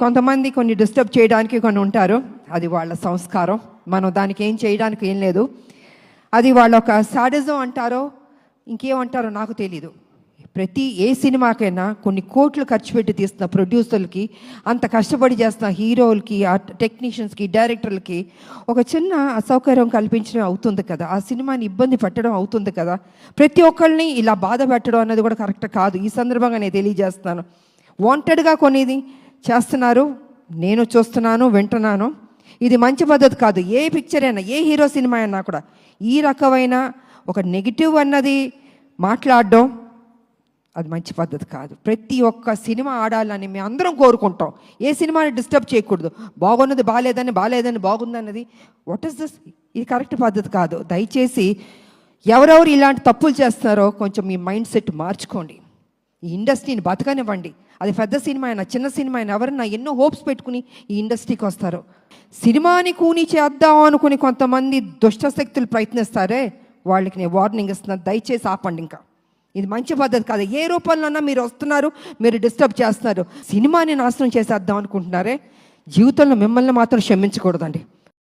కొంతమంది కొన్ని డిస్టర్బ్ చేయడానికి కొన్ని ఉంటారు. అది వాళ్ళ సంస్కారం. మనం దానికి ఏం చేయడానికి ఏం లేదు. అది వాళ్ళ ఒక సాడిజం అంటారో ఇంకేమంటారో నాకు తెలీదు. ప్రతి ఏ సినిమాకైనా కొన్ని కోట్లు ఖర్చు పెట్టి తీస్తున్న ప్రొడ్యూసర్లకి అంత కష్టపడి చేస్తున్న హీరోలకి ఆ టెక్నీషియన్స్కి డైరెక్టర్లకి ఒక చిన్న అసౌకర్యం కల్పించడం అవుతుంది కదా. ఆ సినిమాని ఇబ్బంది పెట్టడం అవుతుంది కదా. ప్రతి ఒక్కరిని ఇలా బాధ పెట్టడం అనేది కూడా కరెక్ట్ కాదు. ఈ సందర్భంగా నేను తెలియజేస్తున్నాను. వాంటెడ్గా కొనేది చేస్తున్నారు నేను చూస్తున్నాను వింటున్నాను. ఇది మంచి పద్ధతి కాదు. ఏ పిక్చర్ అయినా ఏ హీరో సినిమా అయినా కూడా ఈ రకమైన ఒక నెగిటివ్ అన్నది మాట్లాడడం అది మంచి పద్ధతి కాదు. ప్రతి ఒక్క సినిమా ఆడాలని మేము అందరం కోరుకుంటాం. ఏ సినిమాని డిస్టర్బ్ చేయకూడదు. బాగున్నది బాగాలేదని బాగాలేదని బాగుందన్నది. వాట్ ఇస్ దిస్ ఇది కరెక్ట్ పద్ధతి కాదు. దయచేసి ఎవరెవరు ఇలాంటి తప్పులు చేస్తున్నారో కొంచెం మీ మైండ్ సెట్ మార్చుకోండి. ఈ ఇండస్ట్రీని బతకనివ్వండి. అది పెద్ద సినిమా అయినా చిన్న సినిమా అయినా ఎవరన్నా ఎన్నో హోప్స్ పెట్టుకుని ఈ ఇండస్ట్రీకి వస్తారు. సినిమాని కూని చేద్దాం అనుకుని కొంతమంది దుష్ట శక్తులు ప్రయత్నిస్తారే? వాళ్ళకి నేను వార్నింగ్ ఇస్తున్నాను దయచేసి ఆపండి ఇంకా. ఇది మంచి పద్ధతి కాదు. ఏ రూపంలోనన్నా మీరు వస్తున్నారు మీరు డిస్టర్బ్ చేస్తున్నారు. సినిమాని నాశనం చేసేద్దాం అనుకుంటున్నారే? జీవితంలో మిమ్మల్ని మాత్రం క్షమించకూడదండి.